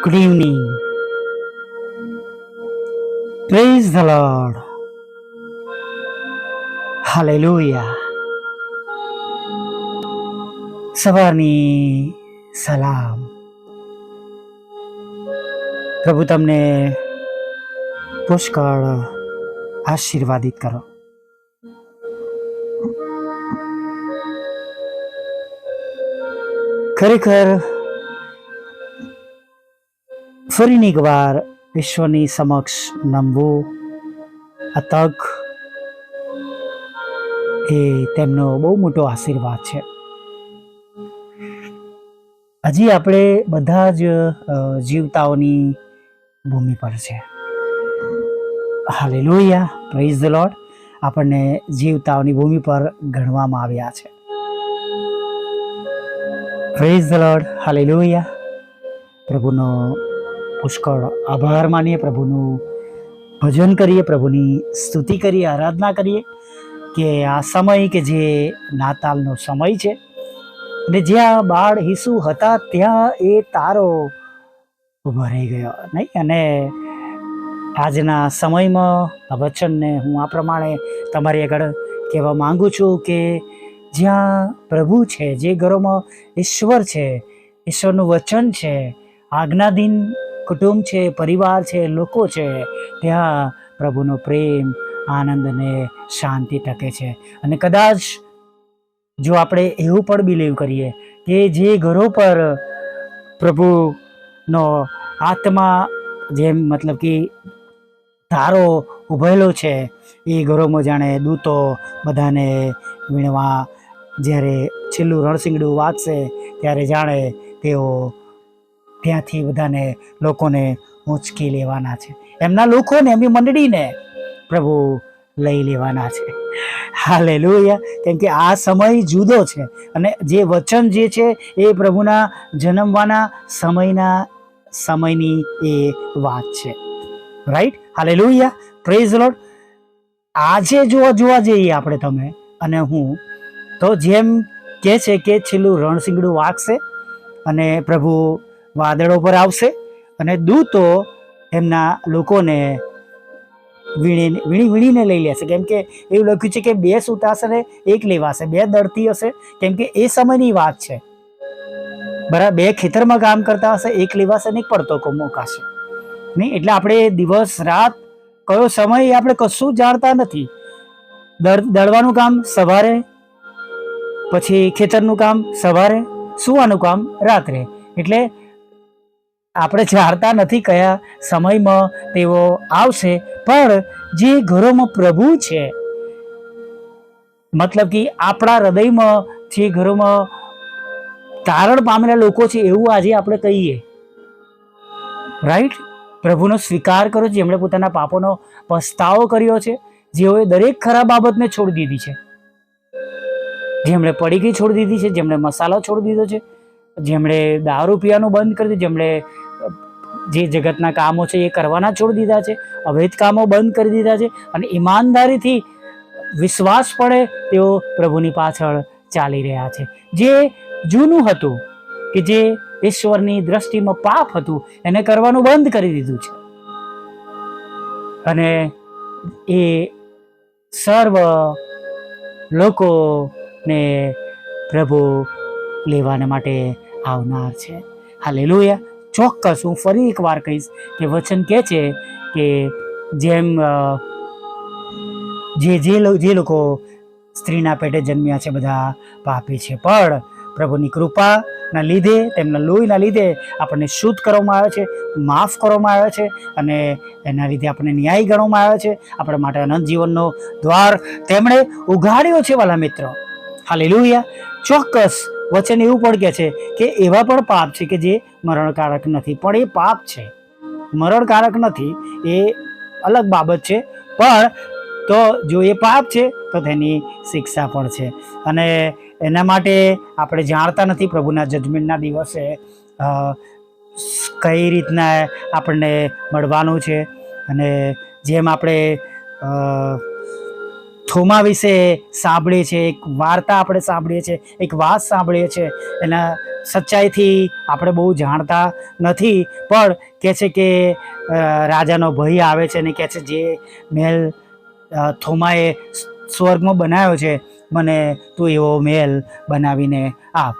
Good evening. Praise the Lord. Hallelujah. સવારની સલામ પ્રભુ તમને પુષ્કળ આશીર્વાદિત કરો ખરેખર ફરીને એકવાર વિશ્વની સમક્ષ નમવું. આ તક એ તેમનો બહુ મોટો આશીર્વાદ છે. હજી આપણે બધા જ જીવતાઓની ભૂમિ પર છે. Hallelujah praise the lord. આપણને જીવતાઓની ભૂમિ પર ગણવામાં આવ્યા છે. પ્રેઝ ધ લોર્ડ હાલે લોહિયા પ્રભુનો પુષ્કળ આભાર માનીએ પ્રભુનું. ભજન કરીએ પ્રભુની, સ્તુતિ કરીએ, આરાધના કરીએ કે આ સમય કે જે નાતાલનો સમય છે ને જ્યાં બાળ હિસુ હતા ત્યાં એ તારો ઊભો રહી ગયો, નહીં? અને આજના સમયમાં આ વચનને હું આ પ્રમાણે તમારી આગળ કહેવા માંગુ છું કે જ્યાં પ્રભુ છે, જે ઘરોમાં ઈશ્વર છે, ઈશ્વરનું વચન છે આજ્ઞાધીન કુટુંબ છે, પરિવાર છે, લોકો છે, ત્યાં પ્રભુનો પ્રેમ, આનંદ અને શાંતિ ટકે છે. અને કદાચ જો આપણે એવું પણ બિલીવ કરીએ કે જે ઘરો પર પ્રભુનો આત્મા જેમ મતલબ કે તારો ઉભેલો છે, એ ઘરોમાં જાણે દૂતો બધાને વીણવા જ્યારે છેલ્લું રણસિંગડું વાગશે ત્યારે જાણે તેઓ ત્યાંથી બધાને લોકોને ઉંચકી લેવાના છે. એમના લોકોને, એમની મંડળીને પ્રભુ લઈ લેવાના છે. હાલે કેમ કે આ સમય જુદો છે અને જે વચન જે છે એ પ્રભુના જન્મવાના સમયના સમયની એ વાત છે. રાઈટ હાલે લોહિયા પ્રેઝ લોડ આજે જોવા જોવા જઈએ આપણે તમે અને હું. તો જેમ કે છે કે છેલ્લું રણસિંગડું વાગશે અને પ્રભુ વાદળો પર આવશે અને દૂતો એમના લોકોને વીણી વીણી વીણીને લઈ લેશે. કેમ કે એવું લખ્યું છે કે બે સૂતાશે ને એક લેવાશે, બે દળતી હશે. કેમ કે એ સમયની વાત છે. બરાબર બે ખેતરમાં કામ કરતા હશે, એક લેવાશે ને પડતો કો મોકાશે. નહીં? એટલે આપણે દિવસ, રાત કયો સમય આપણે કશું જાણતા નથી. દળ દળવાનું કામ સવારે, પછી ખેતરનું કામ સવારે, સુવાનું કામ રાત્રે. એટલે આપણે જાણતા નથી કયા સમયમાં તેઓ આવશે, પણ જે ઘરોમાં પ્રભુ છે, મતલબ કે આપણા હૃદયમાં જે ઘરોમાં તારણ પામેલા લોકો છે એવું આજે આપણે કહીએ. રાઈટ પ્રભુનો સ્વીકાર કર્યો જેમણે પોતાના પાપોનો પસ્તાવો કર્યો છે, જેઓએ દરેક ખરાબ બાબતને છોડી દીધી છે. જેમણે પડીકી છોડી દીધી છે, જેમણે મસાલો છોડી દીધો છે, જેમણે દારૂ પીવાનું બંધ કરી દીધું, જેમણે જે જગતના કામો છે એ કરવાના છોડી દીધા છે, અવૈધ કામો બંધ કરી દીધા છે અને ઈમાનદારીથી વિશ્વાસ પડે તેઓ પ્રભુની પાછળ ચાલી રહ્યા છે. જે જૂનું હતું કે જે ઈશ્વરની દ્રષ્ટિમાં પાપ હતું, એને કરવાનું બંધ કરી દીધું છે. અને એ સર્વ લોકોને પ્રભુ લેવાના માટે આવનાર છે. હાલેલુયા. ચોક્કસ હું ફરી એકવાર કહીશ કે વચન કહે છે કે જેમ જે જે જે લોકો સ્ત્રીના પેટે જન્મ્યા છે બધા પાપી છે. પણ પ્રભુની કૃપાના લીધે, તેમના લોહીના લીધે આપણને શુદ્ધ કરવામાં આવે છે, માફ કરવામાં આવે છે અને એના લીધે આપણને ન્યાય ગણવામાં આવે છે. આપણા માટે અનંત જીવનનો દ્વાર તેમણે ઉઘાડ્યો છે વાલા મિત્રો. હાલેલુયા. ચોક્કસ વચન એવું પણ કહે છે કે એવા પણ પાપ છે કે જે મરણકારક નથી. પણ એ પાપ છે. મરણકારક નથી એ અલગ બાબત છે. પણ તો જો એ પાપ છે, તો તેની શિક્ષા પણ છે. અને એના માટે આપણે જાણતા નથી પ્રભુના જજમેન્ટના દિવસે કઈ રીતના આપણને મળવાનું છે. અને જેમ આપણે થોમા વિશે સાંભળીએ છીએ, એક વાર્તા આપણે સાંભળીએ છીએ, એક વાત સાંભળીએ છીએ. એના સચ્ચાઈથી આપણે બહુ જાણતા નથી, પણ કહે છે કે રાજાનો ભય આવે છે અને કહે છે જે મહેલ થોમાએ સ્વર્ગમાં બનાવ્યો છે, મને તું એવો મહેલ બનાવીને આપ.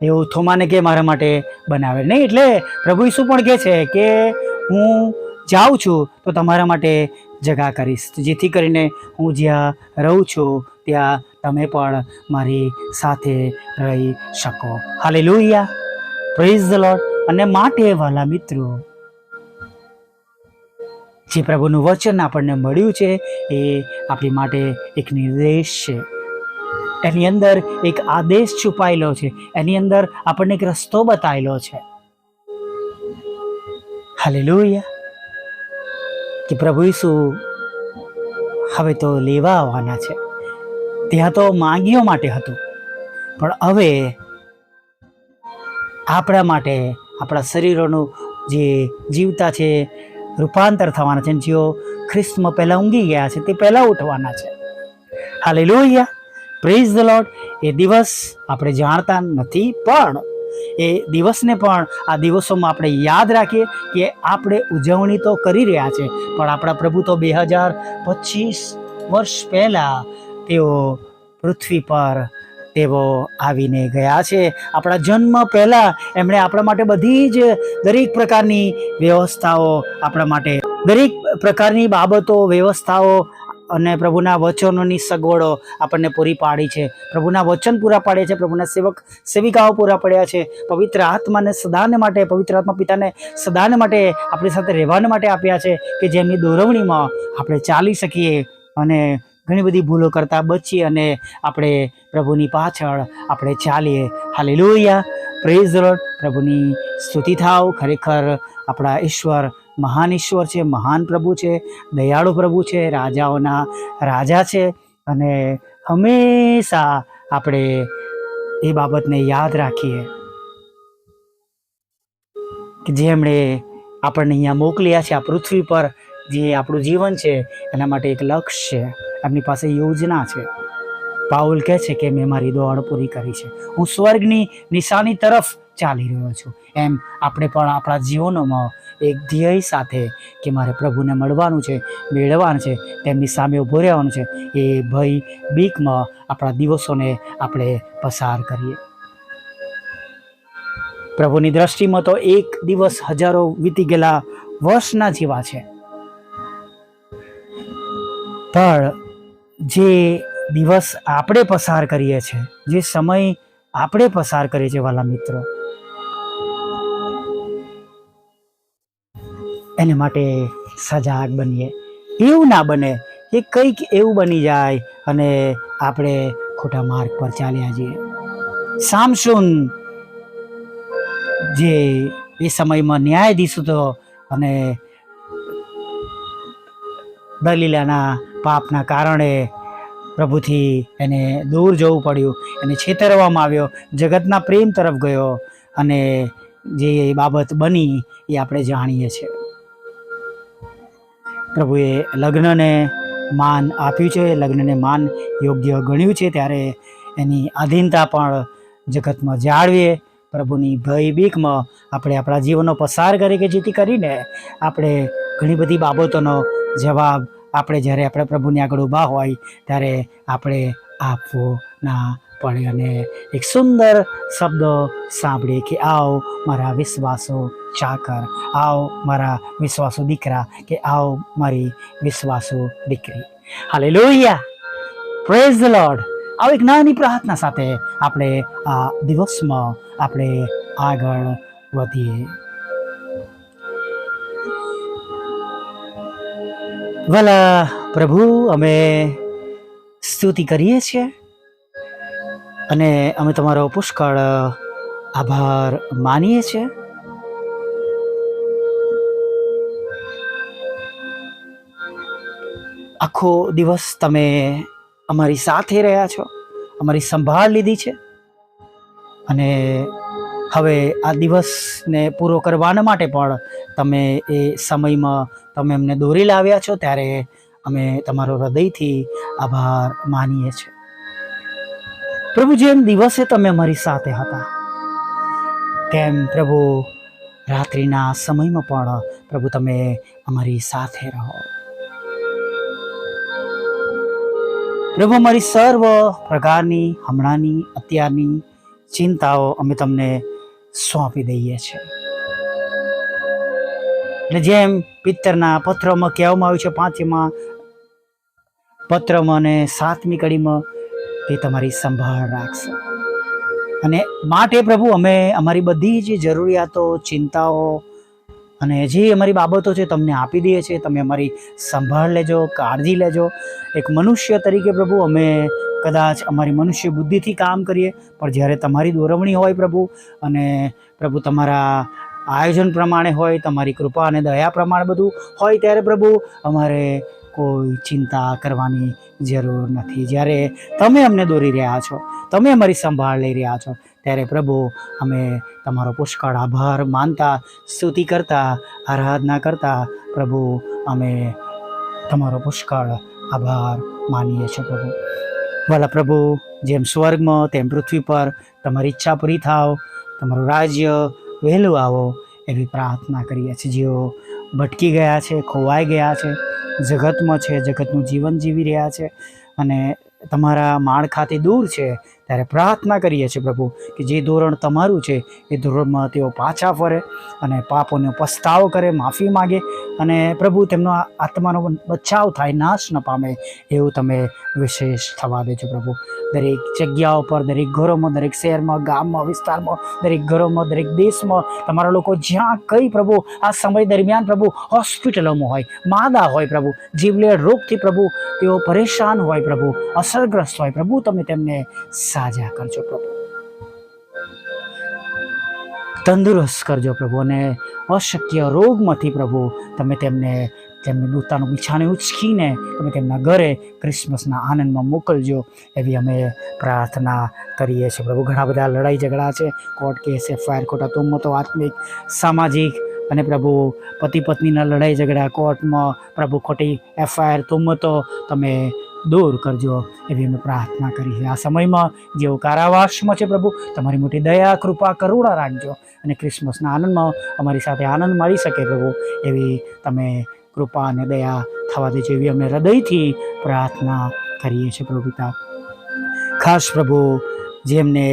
એવું થોમાને કે મારા માટે બનાવે. નહીં, એટલે પ્રભુ ઈસુ પણ કહે છે કે, હું જાઉં છું, તો તમારા માટે જગા કરીશ. જેથી કરીને હું જ્યાં રહું છું, ત્યાં તમે પણ મારી સાથે રહી શકો. હાલે લોહિયા પ્રેઝ ધ લોર્ડ અને માટે વાલા મિત્રો, જે પ્રભુનું વચન આપણને મળ્યું છે, એ આપણી માટે એક નિર્દેશ છે. એની અંદર એક આદેશ છુપાયેલો છે. એની અંદર આપણને એક રસ્તો બતાવેલો છે. હાલેલુયા કે પ્રભુ ઈસુ હવે તો લેવા આવવાના છે. ત્યાં તો માંગીઓ માટે હતું. પણ હવે આપણા માટે આપણા શરીરોનું જે જીવતા છે, રૂપાંતર થવાના છે, જેઓ ખ્રિસ્તમાં પહેલાં ઊંઘી ગયા છે, તે પહેલાં ઉઠવાના છે. Hallelujah praise the Lord એ દિવસ આપણે જાણતા નથી, પણ એ દિવસને પણ આ દિવસોમાં આપણે યાદ રાખીએ કે આપણે ઉજવણી તો કરી રહ્યા છે, પણ આપણા પ્રભુ તો બે હજાર પચીસ વર્ષ પહેલાં તેઓ પૃથ્વી પર તેઓ આવીને ગયા છે. આપણા જન્મ પહેલાં એમણે આપણા માટે બધી જ દરેક પ્રકારની વ્યવસ્થાઓ આપણા માટે, દરેક પ્રકારની બાબતો, વ્યવસ્થાઓ અને પ્રભુના વચનોની સગવડો આપણને પૂરી પાડી છે. પ્રભુના વચન પૂરા પાડ્યા છે, પ્રભુના સેવક, સેવિકાઓ પૂરા પડ્યા છે. પવિત્ર આત્માને સદાને માટે, પવિત્ર આત્મા પિતાને સદાને માટે આપણી સાથે રહેવાને માટે આપ્યા છે કે જેમની દોરવણીમાં આપણે ચાલી શકીએ અને ઘણી બધી ભૂલો કરતાં બચીએ અને આપણે પ્રભુની પાછળ આપણે ચાલીએ. હાલે લોહિયા પ્રેઝ પ્રભુની સ્તુતિ થાવ. ખરેખર આપણા ઈશ્વર મહાન ઈશ્વર છે, મહાન પ્રભુ છે, દયાળુ પ્રભુ છે, રાજાઓના રાજા છે અને હંમેશા આપણે એ બાબતને યાદ રાખીએ કે જેમણે આપણને અહીંયા મોકલ્યા છે આ પૃથ્વી પર, જે આપણું જીવન છે, એના માટે એક લક્ષ્ય છે, એમની પાસે યોજના છે. પાઉલ કહે છે કે મેં મારી દોડ પૂરી કરી છે. હું સ્વર્ગની નિશાની તરફ ચાલી રહ્યો છું. એમ આપણે પણ આપણા જીવનોમાં એક ધ્યેય સાથે કે મારે પ્રભુને મળવાનું છે મેળવવાનું છે, તેમની સામે ઊભો રહેવાનું છે, એ ભય બીકમાં આપણા દિવસોને આપણે પસાર કરીએ. પ્રભુની દ્રષ્ટિમાં તો એક દિવસ હજારો વીતી ગયેલા વર્ષના જેવા છે. પણ જે દિવસ આપણે પસાર કરીએ છીએ, જે સમય આપણે પસાર કરીએ છીએ વાલા મિત્રો. એને માટે સજાગ બનીએ. એવું ના બને કે કંઈક એવું બની જાય અને આપણે ખોટા માર્ગ પર ચાલ્યા જઈએ. સામસુન જે એ સમયમાં ન્યાયાધીશ હતો અને દલીલાના પાપના કારણે પ્રભુથી એને દૂર જવું પડ્યું, એને છેતરવામાં આવ્યો, જગતના પ્રેમ તરફ ગયો અને જે બાબત બની એ આપણે જાણીએ છીએ. પ્રભુએ લગ્નને માન આપ્યું છે, લગ્નને માન યોગ્ય ગણ્યું છે, ત્યારે એની આધીનતા પણ જગતમાં જાળવીએ, પ્રભુની ભય બીકમાં આપણે આપણા જીવનનો પસાર કરીએ કે જેથી કરીને આપણે ઘણી બધી બાબતોનો જવાબ આપણે જ્યારે આપણે પ્રભુની આગળ ઊભા હોય, ત્યારે આપણે આપવો ના પડે. અને એક સુંદર શબ્દો સાંભળીએ કે, આવો મારા વિશ્વાસો ચાકર, આવ મારા વિશ્વાસો દીકરા, કે આવો મારી વિશ્વાસો દીકરી. હાલે લોહિયા પ્રેઝ લોર્ડ આવ એક નાની પ્રાર્થના સાથે આપણે આ દિવસમાં આપણે આગળ વધીએ. ભલા પ્રભુ, અમે સ્તુતિ કરીએ છીએ અને અમે તમારો પુષ્કળ આભાર માનીએ છીએ. આખો દિવસ તમે અમારી સાથે રહ્યા છો, અમારી સંભાળ લીધી છે અને હવે આ દિવસને પૂરો કરવાના માટે પણ તમે એ સમયમાં તમે અમને દોરી લાવ્યા છો, ત્યારે અમે તમારો હૃદયથી આભાર માનીએ છીએ. પ્રભુ, જેમ દિવસે તમે અમારી સાથે હતા, તેમ પ્રભુ રાત્રિના સમયમાં પણ પ્રભુ તમે અમારી સાથે રહો. પ્રભુ, અમારી સર્વ પ્રકારની, હમણાંની, અત્યારની ચિંતાઓ અમે તમને સોંપી દઈએ છીએ. એટલે જેમ પિત્તરના પત્રમાં કહેવામાં આવ્યું છે પાંચમાં પત્રમાં અને સાતમી કડીમાં તે તમારી સંભાળ રાખશે. અને માટે પ્રભુ, અમે અમારી બધી જે જરૂરિયાતો, ચિંતાઓ અને જે અમારી બાબતો છે, તમને આપી દઈએ છીએ. તમે અમારી સંભાળ લેજો, કાળજી લેજો. એક મનુષ્ય તરીકે પ્રભુ, અમે કદાચ અમારી મનુષ્ય બુદ્ધિથી કામ કરીએ, પણ જ્યારે તમારી દોરવણી હોય પ્રભુ અને પ્રભુ તમારા આયોજન પ્રમાણે હોય, તમારી કૃપા અને દયા પ્રમાણે બધું હોય ત્યારે પ્રભુ અમારે કોઈ ચિંતા કરવાની જરૂર નથી. જ્યારે તમે અમને દોરી રહ્યા છો, તમે અમારી સંભાળ લઈ રહ્યા છો, ત્યારે પ્રભુ અમે તમારો પુષ્કળ આભાર માનતા, સ્તુતિ કરતા, આરાધના કરતા પ્રભુ અમે તમારો પુષ્કળ આભાર માનીએ છીએ પ્રભુ. વાલા પ્રભુ, જેમ સ્વર્ગમાં, તેમ પૃથ્વી પર તમારી ઈચ્છા પૂરી થાવ, તમારું રાજ્ય વહેલું આવો એવી પ્રાર્થના કરીએ છીએ. જેઓ ભટકી ગયા છે, ખોવાઈ ગયા છે, જગતમાં છે, જગતનું જીવન જીવી રહ્યા છે અને તમારા માળખાથી દૂર છે ત્યારે પ્રાર્થના કરીએ છીએ પ્રભુ કે જે ધોરણ તમારું છે, એ ધોરણમાં તેઓ પાછા ફરે અને પાપોનો પસ્તાવો કરે, માફી માગે અને પ્રભુ તેમનો આત્માનો બચાવ થાય, નાશ ન પામે એવું તમે વિશેષ થવા દેજો પ્રભુ. દરેક જગ્યાઓ પર, દરેક ઘરોમાં, દરેક શહેરમાં, ગામમાં, વિસ્તારમાં, દરેક ઘરોમાં, દરેક દેશમાં તમારા લોકો જ્યાં કઈ પ્રભુ આ સમય દરમિયાન પ્રભુ હોસ્પિટલોમાં હોય, માદા હોય પ્રભુ, જીવલેણ રોગથી પ્રભુ, તેઓ પરેશાન હોય પ્રભુ, અસરગ્રસ્ત હોય પ્રભુ, તમે તેમને સાજા કરજો પ્રભુ. તંદુરસ્ત કરજો પ્રભુ અને અશક્ય રોગમાંથી પ્રભુ તમે તેમને તેમની દૂતાનું બિછાને ઉચકીને તમે તેમના ઘરે ક્રિસમસના આનંદમાં મોકલજો એવી અમે પ્રાર્થના કરીએ છીએ. પ્રભુ, ઘણા બધા લડાઈ ઝઘડા છે, કોર્ટ કેસ, એફઆઈઆર, ખોટા તુમતો આત્મિક, સામાજિક અને પ્રભુ પતિ પત્નીના લડાઈ ઝઘડા, કોર્ટમાં પ્રભુ ખોટી એફઆઈઆર તુમતો તમે દૂર કરજો એવી અમે પ્રાર્થના કરી છે. આ સમયમાં જેઓ કારાવાસમાં છે પ્રભુ, તમારી મોટી દયા, કૃપા, કરુણા રાખજો અને ક્રિસમસના આનંદમાં અમારી સાથે આનંદ મળી શકે પ્રભુ, એવી તમે કૃપા અને દયા થવા દેજો એવી અમે હૃદયથી પ્રાર્થના કરીએ છીએ પ્રભુ ખાસ પ્રભુ, જેમને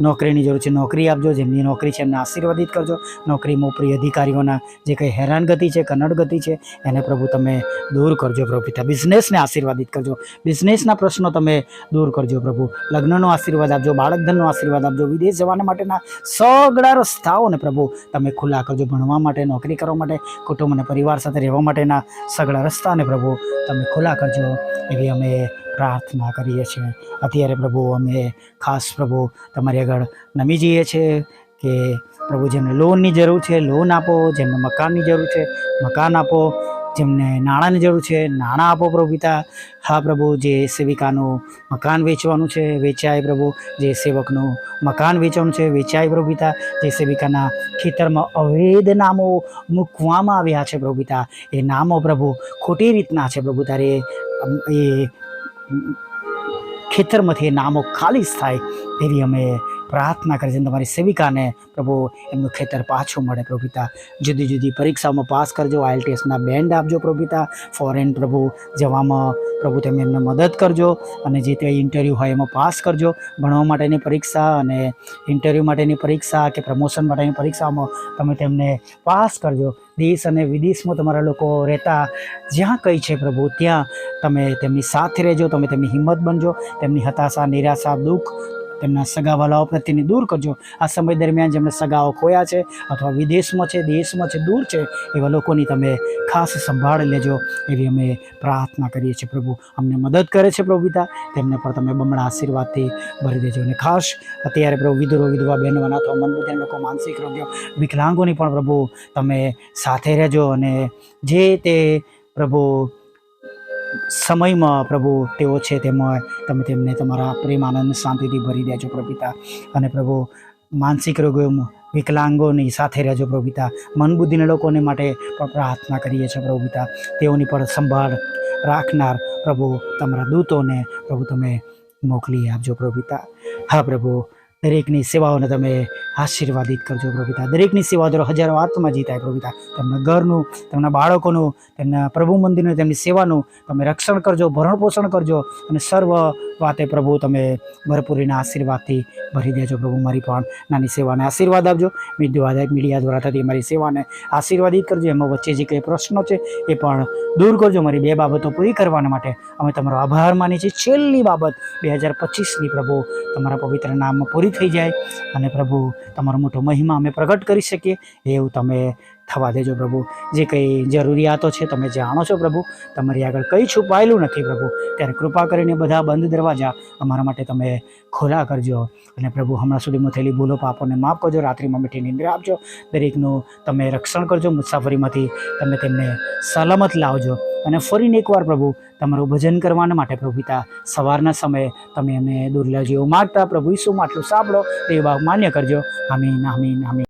નોકરીની જરૂર છે, નોકરી આપજો, જેમની નોકરી છે એમને આશીર્વાદિત કરજો. નોકરીમાં ઉપરી અધિકારીઓના જે કંઈ હેરાનગતિ છે, કનડગતિ છે, એને પ્રભુ તમે દૂર કરજો, પ્રભુ પિતા. બિઝનેસને આશીર્વાદિત કરજો. બિઝનેસના પ્રશ્નો તમે દૂર કરજો, પ્રભુ. લગ્નનો આશીર્વાદ આપજો, બાળકધનનો આશીર્વાદ આપજો, વિદેશ જવાના માટેના સગળા રસ્તાઓને પ્રભુ તમે ખુલ્લા કરજો. ભણવા માટે, નોકરી કરવા માટે, કુટુંબ અને પરિવાર સાથે રહેવા માટેના સગળા રસ્તાને પ્રભુ તમે ખુલ્લા કરજો. એવી અમે પ્રાર્થના કરીએ છીએ. અત્યારે પ્રભુ અમે ખાસ પ્રભુ તમારી આગળ નમી જઈએ છીએ કે પ્રભુ જેમને લોનની જરૂર છે, લોન આપો, જેમને મકાનની જરૂર છે, મકાન આપો, જેમને નાણાંની જરૂર છે, નાણાં આપો પ્રભુ પિતા. હા પ્રભુ, જે સેવિકાનું મકાન વેચવાનું છે, વેચાય પ્રભુ. જે સેવકનું મકાન વેચવાનું છે, વેચાય પ્રભુ પિતા. જે સેવિકાના ખેતરમાં અવૈધ નામો મૂકવામાં આવ્યા છે પ્રભુ પિતા. એ નામો પ્રભુ ખોટી રીતના છે પ્રભુ તારે. એ ખેતરમાંથી નામો ખાલીસ થાય તેવી અમે પ્રાર્થના કરે છે તમારી સેવિકાને પ્રભુ એમનું ખેતર પાછું મળે પ્રભુ જુદી જુદી પરીક્ષાઓમાં પાસ કરજો, આઈએલટીએસના બેન્ડ આપજો પ્રભુ ફોરેન પ્રભુ જવામાં પ્રભુ તમે એમને મદદ કરજો અને જે તે ઇન્ટરવ્યૂ હોય એમાં પાસ કરજો. ભણવા માટેની પરીક્ષા અને ઇન્ટરવ્યૂ માટેની પરીક્ષા કે પ્રમોશન માટેની પરીક્ષામાં તમે તેમને પાસ કરજો. દેશ અને વિદેશમાં તમારા લોકો રહેતા જ્યાં કંઈ છે પ્રભુ, ત્યાં તમે તેમની સાથે રહેજો, તમે તેમની હિંમત બનજો, તેમની હતાશા, નિરાશા, દુઃખ તેમના સગાવાલાઓ પ્રત્યેની દૂર કરજો. આ સમય દરમિયાન જેમણે સગાઓ ખોયા છે અથવા વિદેશમાં છે, દેશમાં છે, દૂર છે, એવા લોકોની તમે ખાસ સંભાળ લેજો એવી અમે પ્રાર્થના કરીએ છીએ. પ્રભુ અમને મદદ કરે છે, પ્રભુ પિતા. તેમને પણ તમે બમણા આશીર્વાદથી ભરી દેજો. અને ખાસ અત્યારે પ્રભુ વિધુરો, વિધવા બહેનો અનાથો મનબુદ્ધિ લોકો, માનસિક રોગ્યો વિકલાંગોની પણ પ્રભુ તમે સાથે રહેજો અને જે તે પ્રભુ સમયમાં પ્રભુ તેઓ છે તેમાં તમે તેમને તમારા પ્રેમ, આનંદ, શાંતિથી ભરી દેજો પ્રભુતા. અને પ્રભુ, માનસિક રોગો વિકલાંગોની સાથે રહેજો પ્રભુતા. મનબુદ્ધિના મન બુદ્ધિના લોકોને માટે પણ પ્રાર્થના કરીએ છીએ પ્રભુતા. તેઓની પર સંભાળ રાખનાર પ્રભુ તમારા દૂતોને પ્રભુ તમે મોકલી આપજો પ્રભુતા. હા પ્રભુ દરેકની સેવાઓને તમે આશીર્વાદિત કરજો પ્રભુતા. દરેકની સેવા દ્વારા હજારો આત્મા જીતાય પ્રભુતા. તેમના ઘરનું, તેમના બાળકોનું, તેમના પ્રભુ મંદિરનું, તેમની સેવાનું તમે રક્ષણ કરજો, ભરણ પોષણ કરજો અને સર્વ વાતે પ્રભુ, તમે ભરપૂરીના આશીર્વાદથી ભરી દેજો પ્રભુ મારી પણ નાની સેવાને આશીર્વાદ આપજો. મીડિયા મીડિયા દ્વારા થતી મારી સેવાને આશીર્વાદિત કરજો. એમાં વચ્ચે જે કંઈ પ્રશ્નો છે એ પણ દૂર કરજો. મારી બે બાબતો પૂરી કરવાના માટે અમે તમારો આભાર માની છીએ. છેલ્લી બાબત બે હજાર પચીસની પ્રભુ તમારા પવિત્ર નામમાં પૂરી થઈ જાય અને પ્રભુ તમારો મોટો મહિમા અમે પ્રગટ કરી શકીએ. એવું તમે થવા દેજો પ્રભુ. જે કંઈ જરૂરિયાતો છે તમે જાણો છો પ્રભુ, તમારી આગળ કંઈ છુપાયેલું નથી પ્રભુ. ત્યારે કૃપા કરીને બધા બંધ દરવાજા અમારા માટે તમે ખોલા કરજો. અને પ્રભુ, હમણાં સુધીમાં થયેલી ભૂલો, પાપોને માફ કરજો, રાત્રિમાં મીઠી નિંદ્રા આપજો. દરેકનું તમે રક્ષણ કરજો, મુસાફરીમાંથી તમે તેમને સલામત લાવજો. અને ફરીને એકવાર પ્રભુ, તમારું ભજન કરવાના માટે પ્રભુ પિતા, સવારના સમયે તમે એમને દુર્લભ જેવું માગતા પ્રભુ ઈસુમાં આટલું સાંભળો, તે બાબ માન્ય કરજો. આમીન આમીન આમીન.